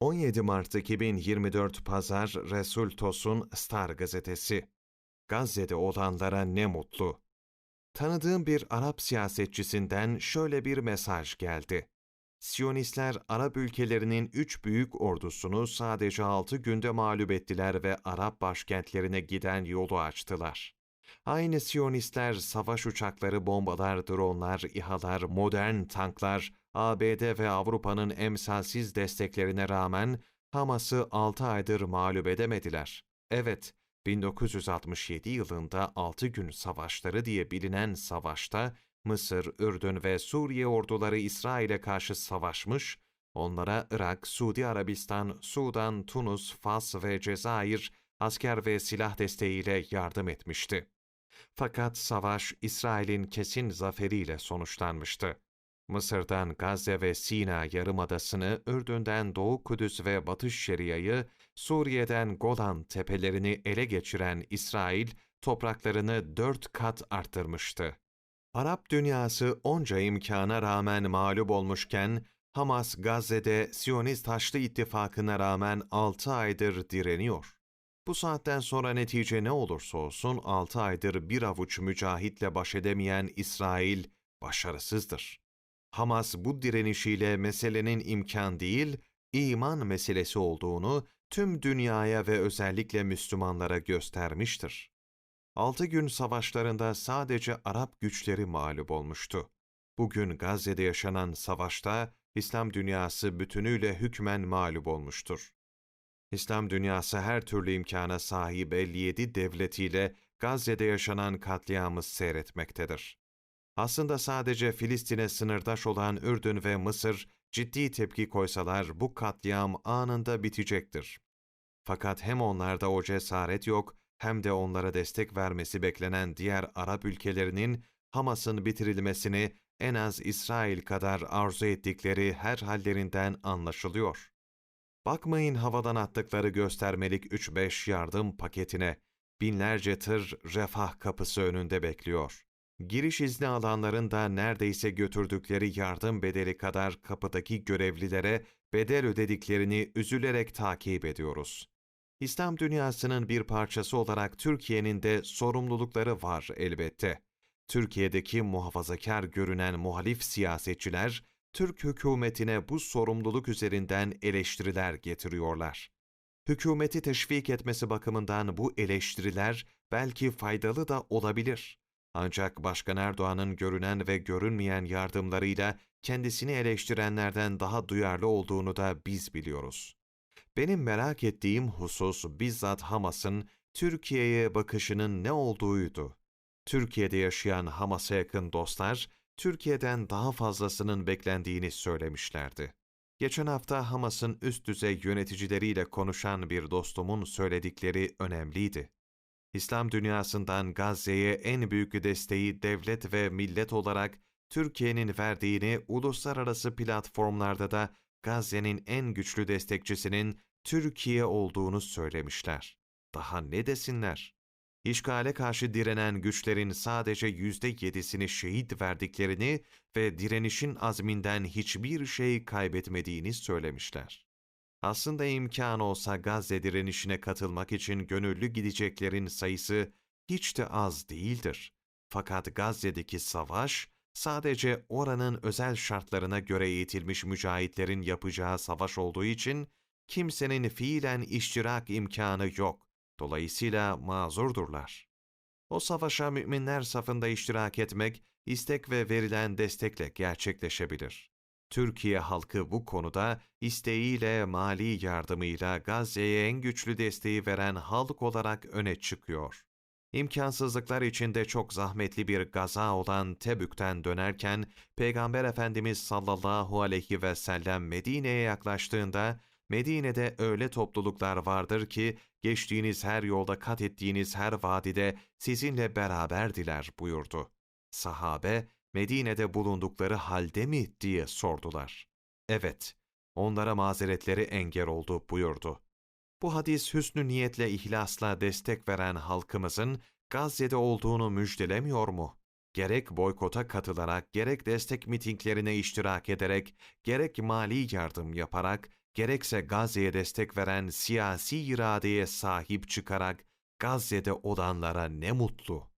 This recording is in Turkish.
17 Mart 2024 Pazar Resul Tosun Star gazetesi. Gazze'de olanlara ne mutlu. Tanıdığım bir Arap siyasetçisinden şöyle bir mesaj geldi. Siyonistler Arap ülkelerinin üç büyük ordusunu sadece altı günde mağlup ettiler ve Arap başkentlerine giden yolu açtılar. Aynı Siyonistler savaş uçakları, bombalar, dronlar, İHA'lar, modern tanklar, ABD ve Avrupa'nın emsalsiz desteklerine rağmen Hamas'ı 6 aydır mağlup edemediler. Evet, 1967 yılında 6 gün savaşları diye bilinen savaşta Mısır, Ürdün ve Suriye orduları İsrail'e karşı savaşmış, onlara Irak, Suudi Arabistan, Sudan, Tunus, Fas ve Cezayir asker ve silah desteğiyle yardım etmişti. Fakat savaş İsrail'in kesin zaferiyle sonuçlanmıştı. Mısır'dan Gazze ve Sina Yarımadası'nı, Ürdün'den Doğu Kudüs ve Batı Şeria'yı, Suriye'den Golan tepelerini ele geçiren İsrail, topraklarını dört kat arttırmıştı. Arap dünyası onca imkana rağmen mağlup olmuşken, Hamas Gazze'de Siyonist Haçlı İttifakı'na rağmen 6 aydır direniyor. Bu saatten sonra netice ne olursa olsun 6 aydır bir avuç mücahitle baş edemeyen İsrail başarısızdır. Hamas bu direnişiyle meselenin imkan değil, iman meselesi olduğunu tüm dünyaya ve özellikle Müslümanlara göstermiştir. Altı gün savaşlarında sadece Arap güçleri mağlup olmuştu. Bugün Gazze'de yaşanan savaşta İslam dünyası bütünüyle hükmen mağlup olmuştur. İslam dünyası her türlü imkana sahip 57 devletiyle Gazze'de yaşanan katliamı seyretmektedir. Aslında sadece Filistin'e sınırdaş olan Ürdün ve Mısır ciddi tepki koysalar bu katliam anında bitecektir. Fakat hem onlarda o cesaret yok hem de onlara destek vermesi beklenen diğer Arap ülkelerinin Hamas'ın bitirilmesini en az İsrail kadar arzu ettikleri her hallerinden anlaşılıyor. Bakmayın havadan attıkları göstermelik 3-5 yardım paketine, binlerce tır refah kapısı önünde bekliyor. Giriş izni alanların da neredeyse götürdükleri yardım bedeli kadar kapıdaki görevlilere bedel ödediklerini üzülerek takip ediyoruz. İslam dünyasının bir parçası olarak Türkiye'nin de sorumlulukları var elbette. Türkiye'deki muhafazakar görünen muhalif siyasetçiler, Türk hükümetine bu sorumluluk üzerinden eleştiriler getiriyorlar. Hükümeti teşvik etmesi bakımından bu eleştiriler belki faydalı da olabilir. Ancak Başkan Erdoğan'ın görünen ve görünmeyen yardımlarıyla kendisini eleştirenlerden daha duyarlı olduğunu da biz biliyoruz. Benim merak ettiğim husus bizzat Hamas'ın Türkiye'ye bakışının ne olduğuydu. Türkiye'de yaşayan Hamas'a yakın dostlar, Türkiye'den daha fazlasının beklendiğini söylemişlerdi. Geçen hafta Hamas'ın üst düzey yöneticileriyle konuşan bir dostumun söyledikleri önemliydi. İslam dünyasından Gazze'ye en büyük desteği devlet ve millet olarak Türkiye'nin verdiğini uluslararası platformlarda da Gazze'nin en güçlü destekçisinin Türkiye olduğunu söylemişler. Daha ne desinler? İşgale karşı direnen güçlerin sadece yüzde yedisini şehit verdiklerini ve direnişin azminden hiçbir şey kaybetmediğini söylemişler. Aslında imkan olsa Gazze direnişine katılmak için gönüllü gideceklerin sayısı hiç de az değildir. Fakat Gazze'deki savaş, sadece oranın özel şartlarına göre eğitilmiş mücahitlerin yapacağı savaş olduğu için kimsenin fiilen iştirak imkanı yok. Dolayısıyla mazurdurlar. O savaşa müminler safında iştirak etmek, istek ve verilen destekle gerçekleşebilir. Türkiye halkı bu konuda isteğiyle, mali yardımıyla Gazze'ye en güçlü desteği veren halk olarak öne çıkıyor. İmkansızlıklar içinde çok zahmetli bir gaza olan Tebük'ten dönerken Peygamber Efendimiz sallallahu aleyhi ve sellem Medine'ye yaklaştığında Medine'de öyle topluluklar vardır ki geçtiğiniz her yolda kat ettiğiniz her vadide sizinle beraberdiler buyurdu. Sahabe Medine'de bulundukları halde mi diye sordular. Evet, onlara mazeretleri engel oldu buyurdu. Bu hadis hüsnü niyetle ihlasla destek veren halkımızın Gazze'de olduğunu müjdelemiyor mu? Gerek boykota katılarak, gerek destek mitinglerine iştirak ederek, gerek mali yardım yaparak, gerekse Gazze'ye destek veren siyasi iradeye sahip çıkarak Gazze'de olanlara ne mutlu.